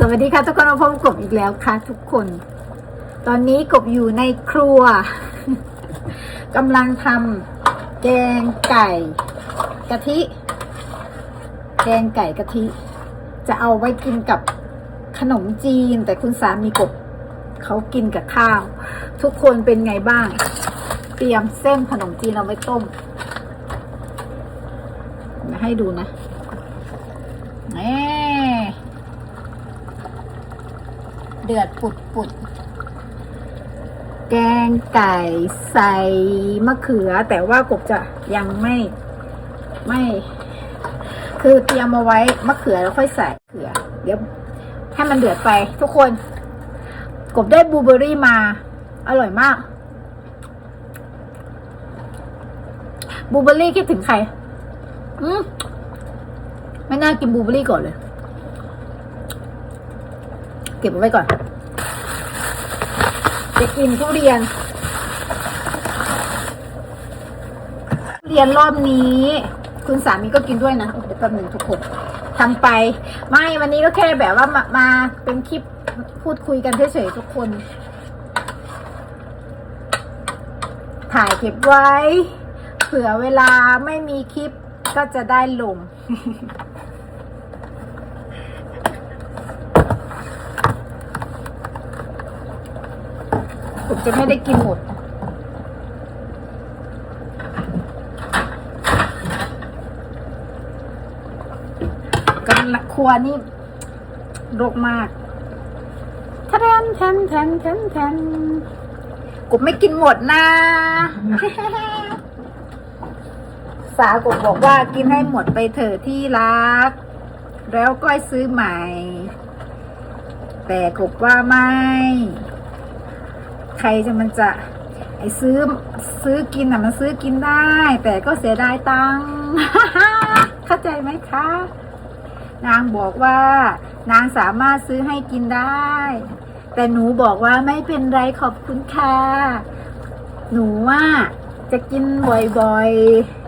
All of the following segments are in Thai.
สวัสดีค่ะทุกคนมาพบกับกบอีกแล้วค่ะ ทุกคน ตอนนี้กบอยู่ในครัวกำลังทำแกงไก่กะทิ แกงไก่กะทิ จะเอาไว้กินกับขนมจีน แต่คุณสามีกบเขากินกับข้าว ทุกคนเป็นไงบ้าง เตรียมเส้นขนมจีนเอาไว้ต้มมาให้ดูนะแน่ เดือดปุดปุดแกงไก่ใส่มะเขือ แต่ว่ากบจะยังไม่ไม่ คือเตรียมมาไว้มะเขือแล้วค่อยใส่เขือ เดี๋ยวให้มันเดือดไป ทุกคน กบได้บลูเบอรี่มา อร่อยมากบลูเบอรี่คิดถึงใคร อืมไม่น่ากินบลูเบอรี่ก่อนเลย ก็บไว้ก่อนจะกินทุเรียนทุเรียนรอบนี้ คุณสามีก็กินด้วยนะเดี๋ยวแป๊บหนึงทุกคนทำไป ไม่วันนี้ก็แค่แบบว่ามามาเป็นคลิปพูดคุยกันเฉยๆทุกคน ถ่ายเก็บไว้ เผื่อเวลาไม่มีคลิปก็จะได้ลง จะไม่ได้กินหมดนะกันละครัวนี่รกมากแทนแทนแทนแทนแทนกูไม่กินหมดนะ สากบบอกว่ากินให้หมดไปเถอะที่รัก แล้วก็ซื้อใหม่ แต่กบว่าไม่ ใครจะมันจะไอซื้อซื้อกินอะมันซื้อกินได้ แต่ก็เสียดายตังค์เข้าใจไหมคะ นางบอกว่า นางสามารถซื้อให้กินได้ แต่หนูบอกว่าไม่เป็นไรขอบคุณค่ะ หนูว่าจะกินบ่อย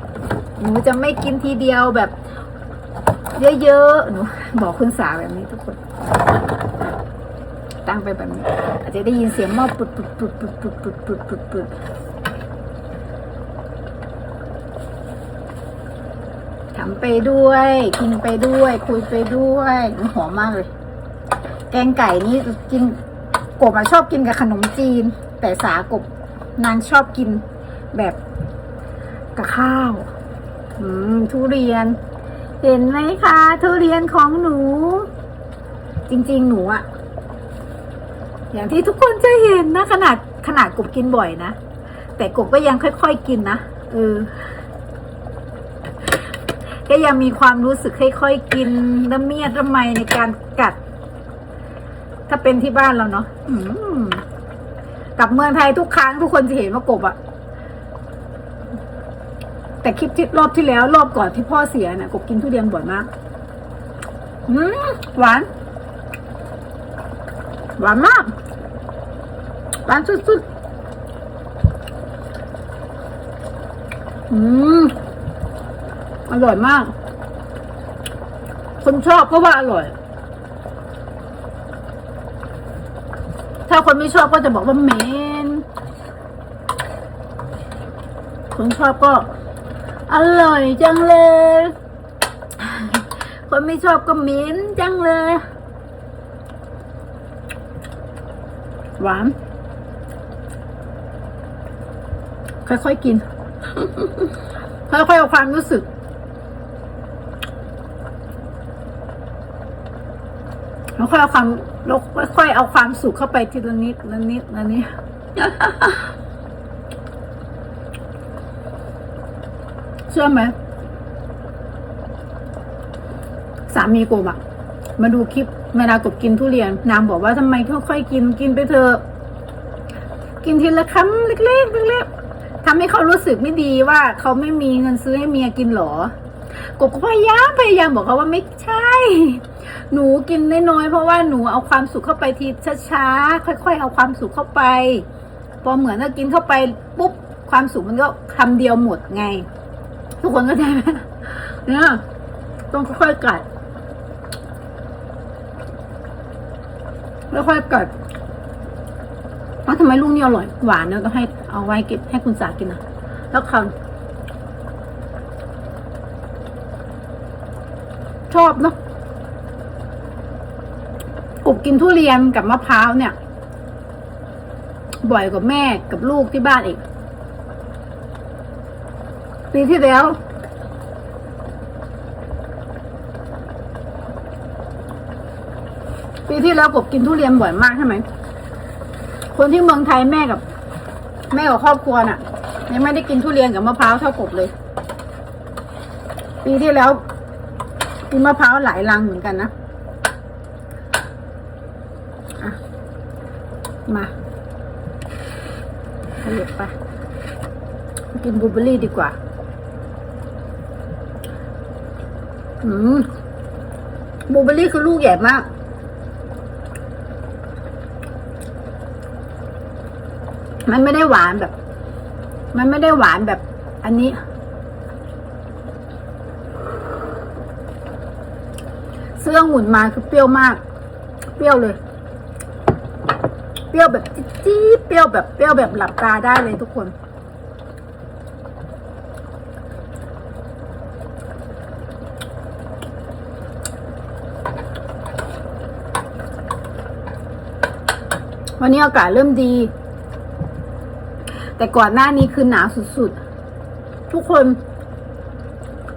ๆ หนูจะไม่กินทีเดียวแบบ เยอะๆ หนูบอกคุณสาวแบบนี้ทุกคน ตั้งไปแบบนี้ อาจจะได้ยินเสียงหม้อปุดปุดปุดปุดปุดปุดปุดปุดปุดทำไปด้วย กินไปด้วย คุยไปด้วยหอมมากเลย แกงไก่นี่กินกบอะชอบกินกับขนมจีน แต่สากบนางชอบกินแบบกับข้าว อืม ทุเรียน เห็นไหมคะ ทุเรียนของหนู จริง ๆ หนูอะ อย่างที่ทุกคนจะเห็นนะ ขนาดขนาดกบกินบ่อยนะ แต่กบก็ยังค่อยๆกินนะเออก็ยังมีความรู้สึกค่อยๆกินละเมียดละไมในการกัด ถ้าเป็นที่บ้านเราเนาะกับเมืองไทยทุกครั้งทุกคนจะเห็นว่ากบอะแต่คลิปที่รอบที่แล้ว รอบก่อนที่พ่อเสียนะ่ะกบกินทุเรียนบ่อยมาก อืมหวาน หวานมาก หวานสุดๆ อืม อร่อยมาก คนชอบเพราะว่าอร่อย ถ้าคนไม่ชอบก็จะบอกว่าเหม็น คนชอบก็ อร่อยจังเลย คนไม่ชอบก็เหม็นจังเลย หวาน ค่อยๆกิน ค่อยๆเอาความรู้สึก ค่อยๆเอาความค่อยๆเอาความสุขเข้าไปทีละนิดละนิดละนิดเชื่อไหมสามีกบอะมาดูคลิป เวลากบกินทุเรียนนางบอกว่าทำไมค่อยๆกินกินไปเถอะกินทีละคำเล็กๆเล็กๆทำให้เขารู้สึกไม่ดีว่าเขาไม่มีเงินซื้อให้เมียกินหรอกบก็พยายามพยายามบอกเขาว่าไม่ใช่ หนูกินน้อยๆเพราะว่าหนูเอาความสุขเข้าไปทีช้าๆค่อย ๆ เอาความสุขเข้าไป พอเหมือนถ้ากินเข้าไปปุ๊บความสุขมันก็คำเดียวหมดไง ทุกคนก็ได้ไหมเนี่ยต้องค่อยๆกัด แล้ว ค่อยกัดว่าทำไมลูกนี่อร่อยหวานเนี่ยก็ให้เอาไว้เก็บให้คุณสากินนะแล้วคำชอบเนาะกบกินทุเรียนกับมะพร้าวเนี่ย บ่อยกว่าแม่กับลูกที่บ้านอีกปีที่แล้ว ปีที่แล้วกบกินทุเรียนบ่อยมากใช่ไหม คนที่เมืองไทยแม่กับ แม่กับครอบครัวน่ะยังไม่ได้กินทุเรียนกับมะพร้าวเท่ากบเลย ปีที่แล้วกินมะพร้าวหลายลังเหมือนกันนะะมาขยับไปกินบลูเบอร์รี่ดีกว่า อืมบลูเบอร์รี่คือลูกใหญ่มาก มันไม่ได้หวานแบบ มันไม่ได้หวานแบบ อันนี้ เสื้อหมุนมาคือเปรี้ยวมาก เปรี้ยวเลย เปรี้ยวแบบจี๊ดเปรี้ยวแบบเปรี้ยวแบบหลับตาได้เลยทุกคนวันนี้อากาศเริ่มดี แต่ก่อนหน้านี้คือหนาวสุดๆ ทุกคน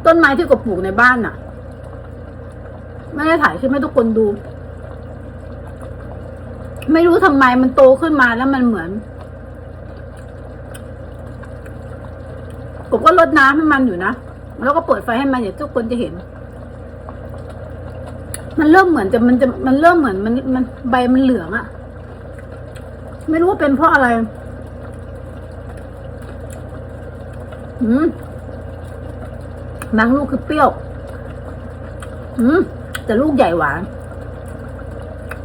ต้นไม้ที่กบปลูกในบ้านน่ะ ไม่ได้ถ่ายคลิปให้ทุกคนดู ไม่รู้ทำไมมันโตขึ้นมาแล้วมันเหมือนผมก็รดน้ำให้มันอยู่นะ แล้วก็เปิดไฟให้มันเดี๋ยวทุกคนจะเห็น มันเริ่มเหมือนจะมันจะมันเริ่มเหมือนมันมันใบมันเหลืองอะไม่รู้ว่าเป็นเพราะอะไร อืมบางลูกคือเปรี้ยว อืมแต่ลูกใหญ่หวาน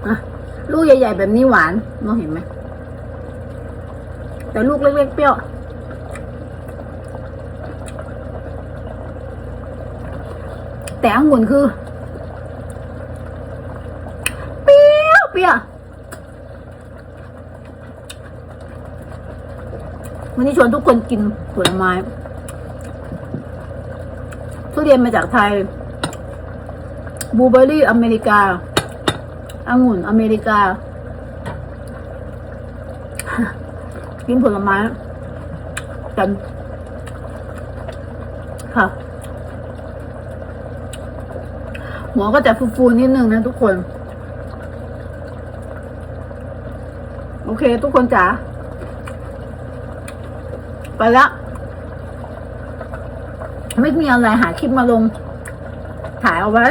อะลูกใหญ่ ๆ แบบนี้หวานมองเห็นไหมแต่ลูกเล็กๆเปรี้ยวแต่องุ่นคือ เปรี้ยวเปรี้ยววันนี้ชวนทุกคนกินผลไม้ ทุเรียนมาจากไทยบลูเบอร์รี่อเมริกาองุ่นอเมริกา กินผลไม้กันค่ะหัวก็จะฟูๆนิดนึงนะทุกคน โอเค ทุกคนจ๋าไปละ ไม่มีอะไรหาคลิปมาลง ถ่ายเอาไว้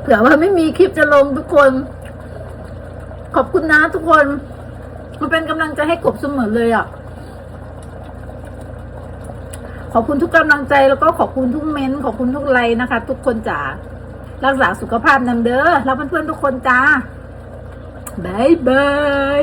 เผื่อว่าไม่มีคลิปจะลงทุกคน ขอบคุณนะทุกคน มันเป็นกำลังใจให้กบเสมอเลยอะ ขอบคุณทุกกำลังใจแล้วก็ขอบคุณทุกเม้นขอบคุณทุกไลน์นะคะ ทุกคนจ๋า รักษาสุขภาพนำเด้อ แล้วเพื่อนๆทุกคนจ้าบายบาย